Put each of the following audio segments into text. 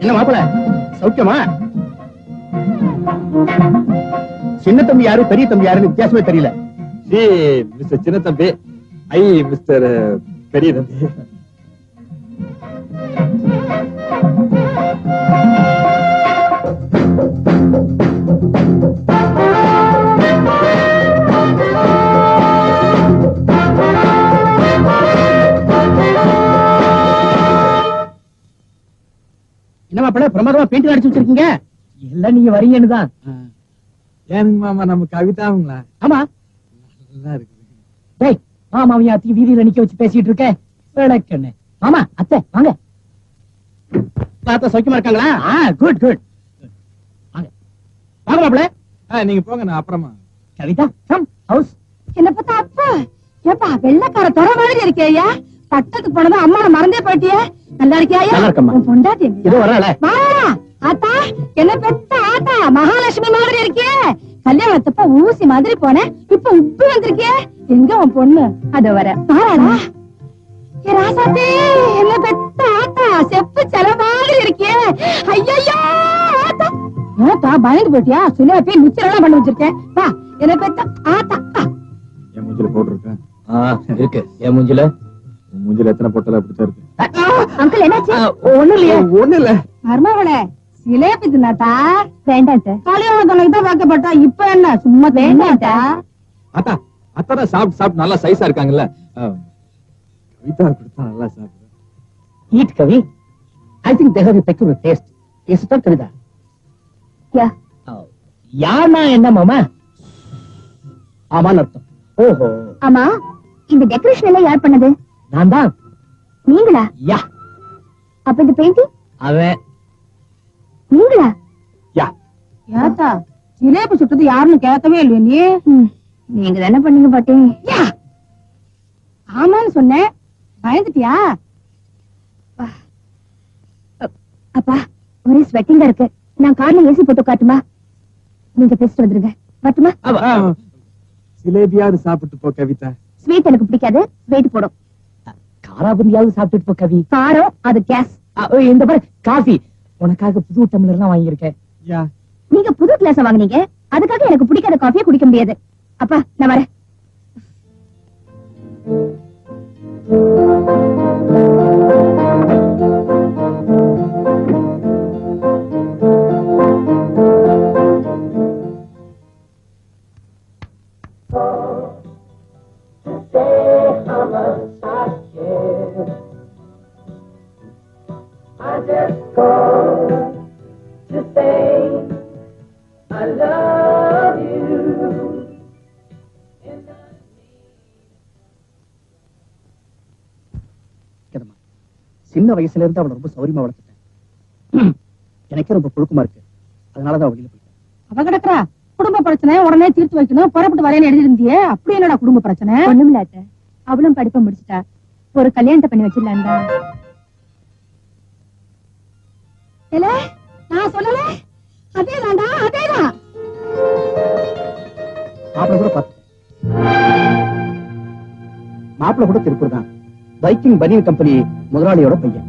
என்ன மாப்பிள சௌக்கியமா? சின்ன தம்பி யாரு பெரிய தம்பி யாருன்னு வித்தியாசமே தெரியல. சி மிஸ்டர் சின்ன தம்பி. ஐ மிஸ்டர் பெரிய தம்பி. என்ன மாப்பிள பிரமாதமா பெயிண்ட் அடிச்சு வச்சிருக்கீங்க? எல்லாம் நீங்க வரீங்கன்னு தான். ஏன் மாமா நம்ம கவிதாவுங்களா ஆமா. நல்லா இருக்குது டேய் மாமாவையும் அத்தையும் வீதியில நிக்க வச்சு பேசிட்டு இருக்க? விளக்கண்ணு. மாமா அத்தை வாங்க. தாத்தா சௌக்கியமா இருக்காங்களா? ஆ குட் குட் வாங்க. மாப்பிள. ஆ, நீங்க போங்க நான் அப்புறமா. கவிதா கம் ஹவுஸ் என்ன பார்த்தா அப்பா. ஏப்பா வெள்ளக்கார தொர மாதிரி இருக்கேயா பட்டத்துக்கு போனதும் அம்மா மறந்தே போயிட்டியே. நல்லா இருக்கியா பொண்டாட்டி ஆத்தா என்ன பெத்த ஆத்தா? மகாலட்சுமி மாதிரி இருக்கியே கல்யாணத்தப்ப ஊசி மாதிரி போனேன். இப்ப உப்பு வந்திருக்கியே எங்க உன் பொண்ணு? அத வர. பாராடா ஏ ராசாத்தி என்ன பெத்த ஆத்தா? செப்பு செல மாதிரி இருக்கியே ஐயோ ஆத்தா. பயந்து போயிட்டியா? சுனியா போய் மிச்சரெல்லாம் பண்ணி வச்சிருக்கேன். வா என்ன பெத்த ஆத்தா. என் மூஞ்சில போட்டிருக்கேன். இருக்கு. என் மூஞ்சில. மூஞ்சில எத்தனை பொட்டல அப்படித்தான் இருக்கு. அங்கிள் என்னாச்சு? ஒண்ணும் இல்லையே. ஒண்ணு இல்ல. மருமகளே சிலேபி தின்னாட்டா வேண்டாட்ட கல்யாண தொலைக்கு தான் வாக்கப்பட்டா இப்ப என்ன? சும்மா வேண்டாட்டா அத்தா அத்தா சாப்பிட்டு சாப்பிட்டு நல்லா சைஸா இருக்காங்கல்ல. கவிதா கொடுத்தா நல்லா சாப்பிடுறேன் eat Kavi I think they have a taste is it Kavitha ya. யார்னா என்ன மாமா ஆமான்னு அர்த்தம் ஓஹோ ஆமா இந்த டெக்கரேஷன் எல்லாம் யார் பண்ணது? நான் தான் நீங்களா? யா. அப்ப இந்த பெயிண்டிங் அவன் நீங்களா? யா. ஏத்தா சிலேபி சுட்டது யாருன்னு கேட்கவே இல்லையே நீ. நீங்க தானே பண்ணீங்க பாட்டி? ஆமான்னு சொன்னேன். பயந்துட்டியா? அப்பா ஒரே ஸ்வெட்டிங்கா இருக்கு. நான் கார்ல ஏசி போட்டு காட்டுமா? நீங்க பேசிட்டு வந்துருங்க. ஆ, ஜிலேபியாவது சாப்பிட்டு போ கவிதா. ஸ்வீட் எனக்கு பிடிக்காது. வெயிட் போடும். காராபுரியாவது சாப்பிட்டுட்டு போ கவி. காரம் அது கேஸ். இந்த பாரு காஃபி. உனக்காக புது டம்ளர் தான் வாங்கியிருக்கேன். நீங்க புது கிளாஸ் வாங்குனீங்க. அதுக்காக எனக்கு பிடிக்காத காஃபியை குடிக்க முடியாது. அப்பா நான் வரேன். கேதம்மா, சின்ன வயசுல இருந்து அவளை ரொம்ப சௌரியமா வளர்த்துட்டேன். எனக்கே ரொம்ப புழுக்கமா இருக்கு. அதனாலதான் அவ வெளியில போயிட்டேன் அவ கிடக்குறா. குடும்ப பிரச்சனை உடனே தீர்த்து வைக்கணும். புறப்பட்டு வரேன்னு எழுதி இருந்தியே அப்படி என்னடா குடும்ப பிரச்சனை? ஒண்ணுமில்லாட்ட அவளும் படிப்பை முடிச்சிட்டா. ஒரு கல்யாணத்தை பண்ணி வச்சிடலாம்டா. நான் சொல்லல. அதேதான்டா அதேதான் மாப்பிள கூட பார்த்துட்டேன் மாப்பிள கூட திருப்பூர் தான். பைக்கிங் பனியன் கம்பெனி முதலாளியோட பையன்.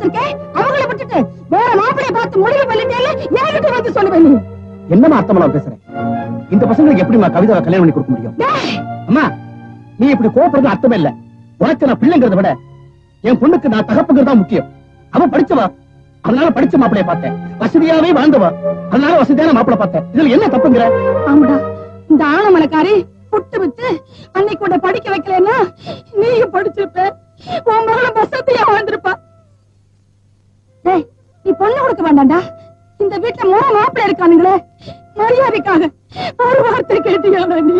வச்சிருக்கேன். அவங்கள விட்டுட்டு வேற மாப்பிள்ளைய பார்த்து முடிவு பண்ணிட்டேன்னு என்கிட்ட வந்து சொல்லுவேன் நீ என்னமா அர்த்தமெல்லாம் பேசுறேன் இந்த பசங்களுக்கு எப்படிமா கவிதாவை கல்யாணம் பண்ணி கொடுக்க முடியும்? டேய், அம்மா நீ இப்படி கோபப்படுறது அர்த்தமே இல்ல. உனக்கு நான் பிள்ளைங்கிறத விட என் பொண்ணுக்கு நான் தகப்புங்கிறது தான் முக்கியம். அவ படிச்சவா? அதனால படிச்ச மாப்பிளைய பார்த்தேன். வசதியாவே வாழ்ந்தவா? அதனால வசதியான மாப்பிளை பார்த்தேன். இதுல என்ன தப்புங்கிற? ஆமாடா இந்த ஆனமலைக்காரி புட்டு விட்டு அன்னைக்கு உன்னை படிக்க வைக்கலன்னா நீயும் படிச்சிருப்ப. உன் மகளும் வசதியா வாழ்ந்திருப்பா. நீ பொண்ணு கொடுக்க வேண்டாம்டா. இந்த வீட்டுல மூணு மாப்பிள்ளை இருக்கானுங்களே. மரியாதைக்காக ஒரு வார்த்தை கேட்டியா நீ?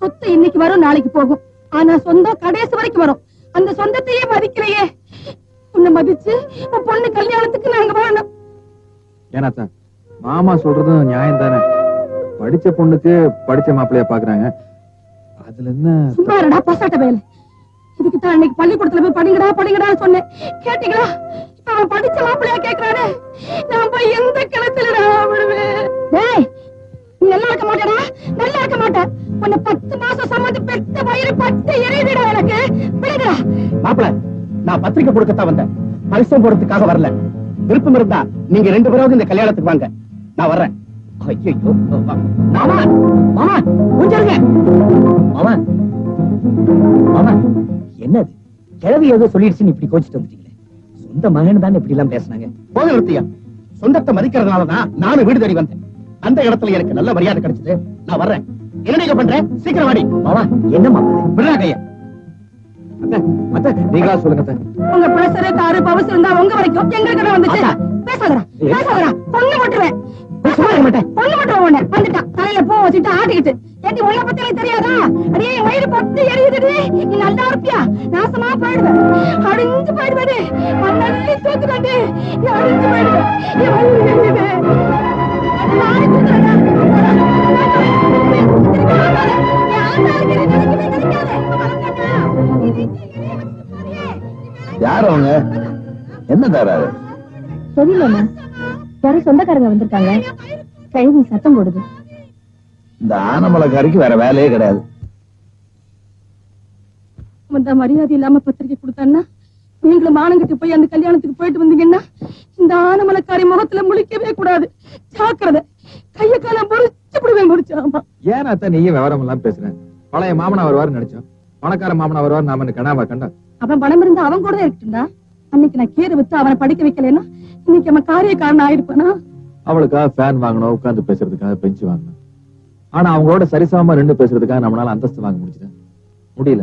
சொத்து இன்னைக்கு வரும் நாளைக்கு போகும். ஆனா சொந்தம் கடைசி வரைக்கும் வரும். அந்த சொந்தத்தையே மதிக்கலையே. உன்னை மதிச்சு உன் பொண்ணு கல்யாணத்துக்கு நாங்க வாழணும். ஏன்னாத்தா மாமா சொல்றதும் நியாயம் தானே படிச்ச பொண்ணுக்கு படிச்ச மாப்பிள்ளைய பாக்குறாங்க. அதுல என்ன சும்மா இருடா பசாட்ட வேலை இதுக்கு தான் அன்னைக்கு பள்ளிக்கூடத்துல போய் படிங்கடா படிங்கடா சொன்னேன். கேட்டீங்களா? அவன் படிச்ச மாப்பிள்ளையா கேக்குறானே. நான் போய் எந்த கிணத்துலடா விடுவேன் நீ நல்லா இருக்க மாட்டேடா. நல்லா இருக்க மாட்டேன். உன்னை பத்து மாசம் சம்மதி பெத்த வயிறு பட்டு எரியுதுடா எனக்கு. விடுங்கடா மாப்பிள நான் பத்திரிக்கை கொடுக்கத்தான் வந்தேன். பரிசம் போடுறதுக்காக வரல. விருப்பம் இருந்தா நீங்க ரெண்டு பேராவது இந்த கல்யாணத்துக்கு வாங்க. நான் வர்றேன். ஐயோ மாமா மாமா என்னது? கிழவி ஏதோ சொல்லிடுச்சுன்னு இப்படி கோச்சிட்டு வந்துட்டீங்களே சொந்த மகன் தானே இப்படி எல்லாம் பேசுனாங்க. போக நிறுத்தியா? சொந்தத்தை மதிக்கிறதுனாலதான் நானும் வீடு தேடி வந்தேன். அந்த இடத்துல எனக்கு நல்ல மரியாதை கிடைச்சது. நான் வர்றேன். என்ன பண்றேன் சீக்கிரம் வாடி. மாமா என்ன மாமா இது? விடுறா கைய நீங்களா சொல்லுங்க உங்க பிரஷர் காரு பவஸ் இருந்தா உங்க வரைக்கும் எங்க கிட்ட வந்துச்சு. பேசாதடா பேசாதடா. பொண்ணு போட்டுருவேன். யார் அவங்க? என்ன தராரு? தெரியலண்ணா யாரும் சொந்தக்காரங்க வந்திருக்காங்க. கழுவி சத்தம் போடுது. இந்த ஆனமலைக்காரிக்கு வேற வேலையே கிடையாது. வந்தா மரியாதை இல்லாம பத்திரிக்கை கொடுத்தான்னா நீங்களும் மானங்கிட்டு போய் அந்த கல்யாணத்துக்கு போயிட்டு வந்தீங்கன்னா இந்த ஆனமலைக்காரி முகத்துல முழிக்கவே கூடாது. ஜாக்கிரதை. கைய கால முறிச்சு விடுவேன் முடிச்சாமா ஏன் அத்தை நீயும் விவரம் எல்லாம் பேசுறேன் பழைய மாமனா வருவாருன்னு நினைச்சோம். பணக்கார மாமனா வருவார் நாம கனாவா கண்டா அவன் பணம் இருந்தா அவன் கூட இருக்கட்டும்டா. அன்னைக்கு நான் கீரை வித்து அவனை படிக்க வைக்கலைன்னா இன்னைக்கு அவன் காரிய காரணம் ஆயிருப்பானா? அவளுக்காக ஃபேன் வாங்கணும் உட்கார்ந்து பேசுறதுக்காக பெஞ்சு வாங்கணும். ஆனா அவங்களோட சரிசமமா நின்னு பேசுறதுக்காக நம்மளால அந்தஸ்து வாங்க முடிஞ்சது முடியல.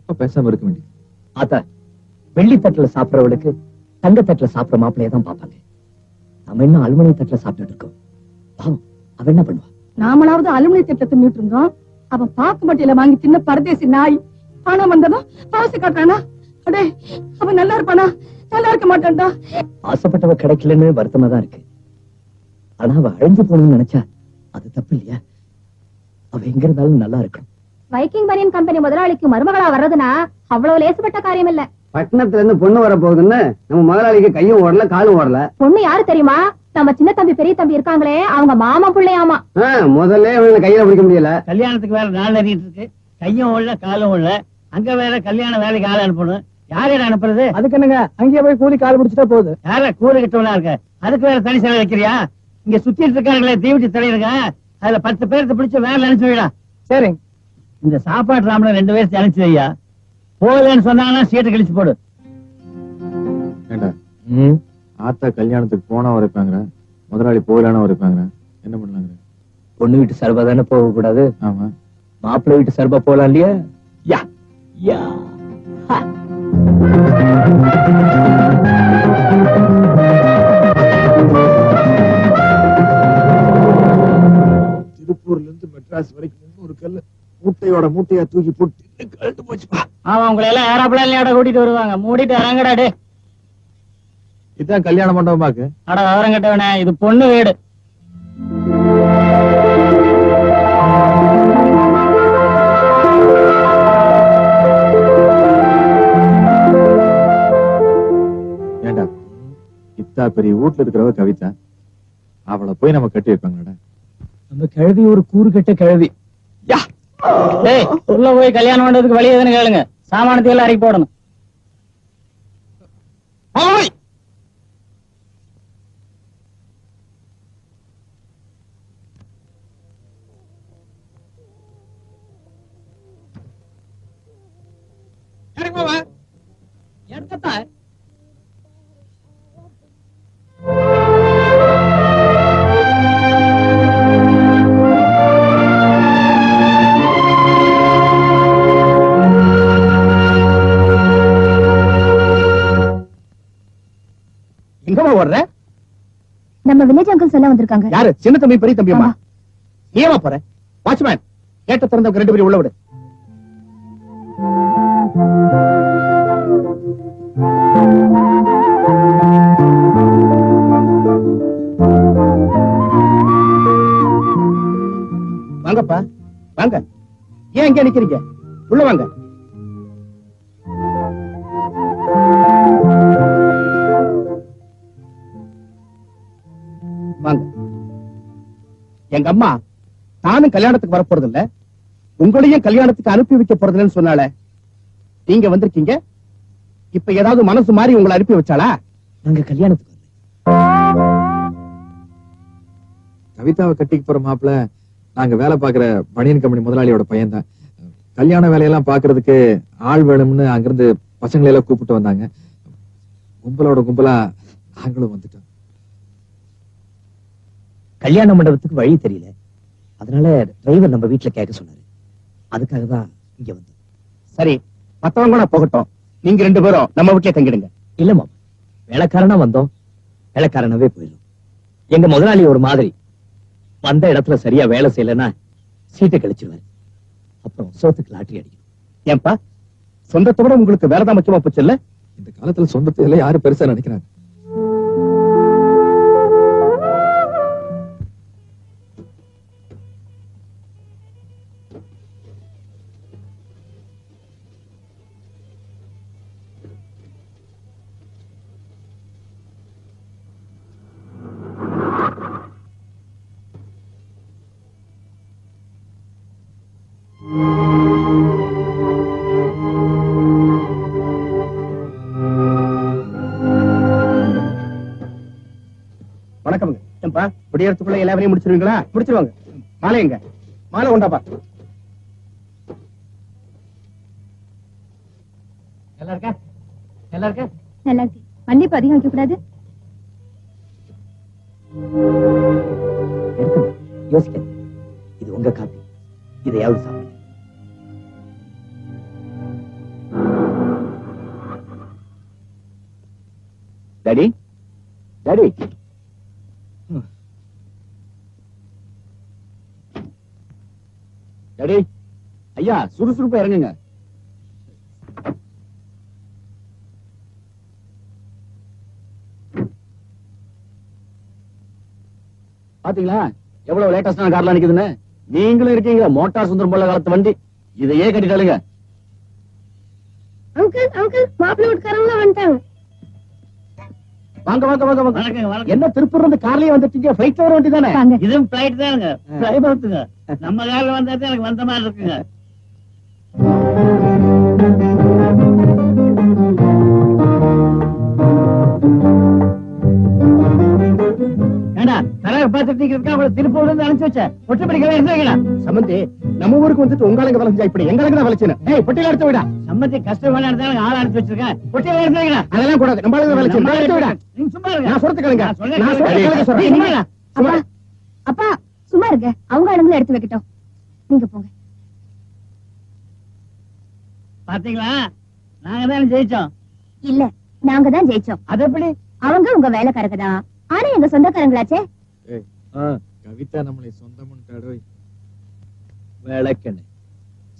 அப்ப பேசாம இருக்க வேண்டியது. ஆத்தா வெள்ளி தட்டுல சாப்பிடறவளுக்கு தங்க தட்டுல சாப்பிடுற மாப்பிள்ளைய தான் பார்ப்பாங்க. நம்ம இன்னும் அலுமினிய தட்டுல சாப்பிட்டுட்டு இருக்கோம். பாவம் அவ என்ன பண்ணுவா? நாமளாவது அலுமினிய திட்டத்தை மீட்டு இருந்தோம். அவன் பாக்கு மட்டியில வாங்கி தின்ன பரதேசி நாய். பணம் வந்ததும் பாசு காட்டுறானா? அடே அவன் நல்லா இருப்பானா? நல்லா இருக்க மாட்டான்டா ஆசைப்பட்டவ கிடைக்கலன்னு வருத்தமா தான் இருக்கு. ஆனா அவ அழிஞ்சு போகணும்னு நினைச்சா அது தப்பு இல்லையா? அவ எங்க இருந்தாலும் நல்லா இருக்கணும் வைக்கிங் பனியன் கம்பெனி முதலாளிக்கு மருமகளா வர்றதுனா அவ்வளவு லேசுப்பட்ட காரியம் இல்ல பட்டணத்துல இருந்து பொண்ணு வர போகுதுன்னு நம்ம முதலாளிக்கு கையும் ஓடல காலும் ஓடல. பொண்ணு யாரு தெரியுமா? நம்ம சின்ன தம்பி பெரிய தம்பி இருக்காங்களே அவங்க மாமா பிள்ளையாமா. முதல்ல இவனை கையில பிடிக்க முடியல. கல்யாணத்துக்கு வேற நாள் அறியிட்டு இருக்கு. கையும் உள்ள காலும் உள்ள அங்க வேற கல்யாண வேலைக்கு ஆள் அனுப்பணும். யாரையும் அனுப்புறது? அதுக்கு என்னங்க? அங்கேயே போய் கூலி கால் பிடிச்சிட்டா போகுது. யார கூறு கிட்டவனா இருக்க? அதுக்கு வேற தனி செலவு வைக்கிறியா? இங்க சுத்திட்டு இருக்காங்களே தீவிட்டி தலையிருக்க அதுல பத்து பேருக்கு பிடிச்சு வேலை அனுப்பிச்சு வைடா. சரி இந்த சாப்பாட்டு ராமனை ரெண்டு பேருக்கு அனுப்பிச்சு வையா? போகலன்னு சொன்னாங்கன்னா சீட்டை கழிச்சு போடு. ஆத்தா கல்யாணத்துக்கு போனா உரைப்பாங்க முதலாளி போகலான உரைப்பாங்க என்ன பண்ணலாங்க பொண்ணு வீட்டு சர்பா தானே போக கூடாது ஆமா. மாப்பிள்ளை வீட்டு சர்பா போலாம் இல்லையா? யா. யா. மூட்டையோட மூட்டையா தூக்கி போட்டு கழட்டு போச்சுப்பா ஆமா உங்களை எல்லாம் ஏரோப்ளேன்லயோட கூட்டிட்டு வருவாங்க? மூடிட்டு இறங்கடா டே இதான் கல்யாண மண்டபமாக்கு? அட விவரம் கட்டவனே இது பொண்ணு வீடு. ஏண்டா? இத்தா பெரிய வீட்டுல இருக்கிறவ கவிதா? அவளை போய் நம்ம கட்டி வைப்பாங்கடா நம்ம கிழவி ஒரு கூறு கெட்ட கிழவி டேய் உள்ள போய் கல்யாணம் பண்றதுக்கு வழி எதுன்னு கேளுங்க. சாமானத்தை எல்லாம் அரைக்கி போடணும் எங்கம்மா ஓடுற நம்ம வில்லேஜ் அங்கிள்ஸ் எல்லாம் வந்திருக்காங்க. யாரு? சின்ன தம்பி பெரிய தம்பியம்மா ஆமா. நீ ஏமா போற? வாட்ச்மேன் கேட்ட திறந்தவங்க ரெண்டு பேரும் உள்ள விடு. வாங்கப்பா வாங்க. ஏன் இங்க நிக்கிறீங்க? உள்ள வாங்க. எங்க அம்மா தானும் கல்யாணத்துக்கு வர போறது இல்ல உங்களையும் கல்யாணத்துக்கு அனுப்பி வைக்க போறதுன்னு சொன்னால நீங்க வந்திருக்கீங்க. இப்ப ஏதாவது மனசு மாதிரி உங்களை அனுப்பி வச்சாளா? நாங்க கல்யாணத்துக்கு. கவிதாவை கட்டிக்கு போற மாப்பிள நாங்க வேலை பாக்குற பனியன் கம்பெனி முதலாளியோட பையன் தான் கல்யாண வேலையெல்லாம் பாக்குறதுக்கு ஆள் வேணும்னு அங்கிருந்து பசங்களை எல்லாம் கூப்பிட்டு வந்தாங்க. கும்பலோட கும்பலா நாங்களும் வந்துட்டோம். கல்யாண மண்டபத்துக்கு வழி தெரியல. அதனால டிரைவர் நம்ம வீட்டுல கேட்க சொன்னாரு. அதுக்காக தான் இங்க வந்து சரி மத்தவங்க கூட போகட்டும். நீங்க ரெண்டு பேரும் நம்ம வீட்டுல தங்கிடுங்க. இல்ல மாமா வேலைக்காரனா வந்தோம். வேலைக்காரனாவே போயிடும். எங்க முதலாளி ஒரு மாதிரி. வந்த இடத்துல சரியா வேலை செய்யலைன்னா சீட்டை கழிச்சிருவாரு. அப்புறம் சோத்துக்கு லாட்டரி அடிக்கும் ஏன்பா சொந்தத்தோட உங்களுக்கு வேறதான் முக்கியமா போச்சு இல்ல? இந்த காலத்துல சொந்தத்தை யாரும் பெருசா நினைக்கிறாங்க? விடியறதுக்குள்ள எல்லா வேலையும் முடிச்சிருவீங்களா? முடிச்சிருவாங்க. மாலை எங்க? மாலை உண்டாப்பா நல்லா இருக்கா? நல்லா இருக்கா? நல்லா இருக்கு. மன்னிப்பு அதிகம் வைக்க கூடாது எடுக்கணும் யோசிக்க இது உங்க காப்பி. இதையாவது சாப்பிடுங்க டாடி டாடி டாடி ஐயா சுறுசுறுப்பா இறங்குங்க. பாத்தீங்களா? எவ்வளவு லேட்டஸ்டான கார்லாம் நிக்குதுன்னு? நீங்களும் இருக்கீங்க மோட்டார் சுந்தரம் போல காலத்து வண்டி. இதையே கட்டிட்டாளுங்க. அங்கிள் அங்கிள் மாப்பிள்ளை வீட்டுக்காரங்களும் வந்துட்டாங்க. வாங்க வாங்க வாங்க வாங்க. என்ன திருப்பூர் இருந்து கார்லயே வந்துட்டீங்க? ஃபிளைட்ல வர வேண்டியதானே வாங்க. இதுவும் பிளைட் தானுங்க. பிளைபத்துங்க நம்ம காலில் வந்தா தான் எனக்கு வந்த மாதிரி இருக்குங்க. திருப்பூர்ல இருந்து அனுப்பிச்சு வச்ச? ஒற்றப்படிக்கவே இருந்தீங்களா சம்பந்தி நம்ம ஊருக்கு வந்துட்டு உங்க வேலை செஞ்சா இப்படி? எங்க தான் வேலை செய்யணும் ஏய் பொட்டியில எடுத்து விடா. கஷ்டம் வேணாம் தான் ஆள் அனுப்பிச்சு வச்சிருக்கேன். ஒட்டியில இருந்தீங்களா அதெல்லாம் கூடாது. நம்ம வேலை நீங்க சும்மா இருங்க. நான் சொல்றது கேளுங்க நான் சொல்றேன். நான் சொல்றது கேளுங்க சொல்றேன். நீங்க இருங்க. அப்பா அப்பா சும்மா இருங்க. அவங்க ஆளுங்களும் எடுத்து வைக்கட்டும். நீங்க போங்க. பாத்தீங்களா? நாங்க தான் ஜெயிச்சோம்? இல்ல நாங்க தான் ஜெயிச்சோம். அது எப்படி? அவங்க உங்க வேலைக்காரங்க தான். ஆனா எங்க சொந்தக்காரங்களாச்சே? கவிதா நம்மளை சொந்தம் வேலைக்கண்ணு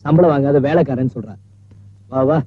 சம்பளம் வாங்காத வேலைக்காரன்னு சொல்றான் வா வா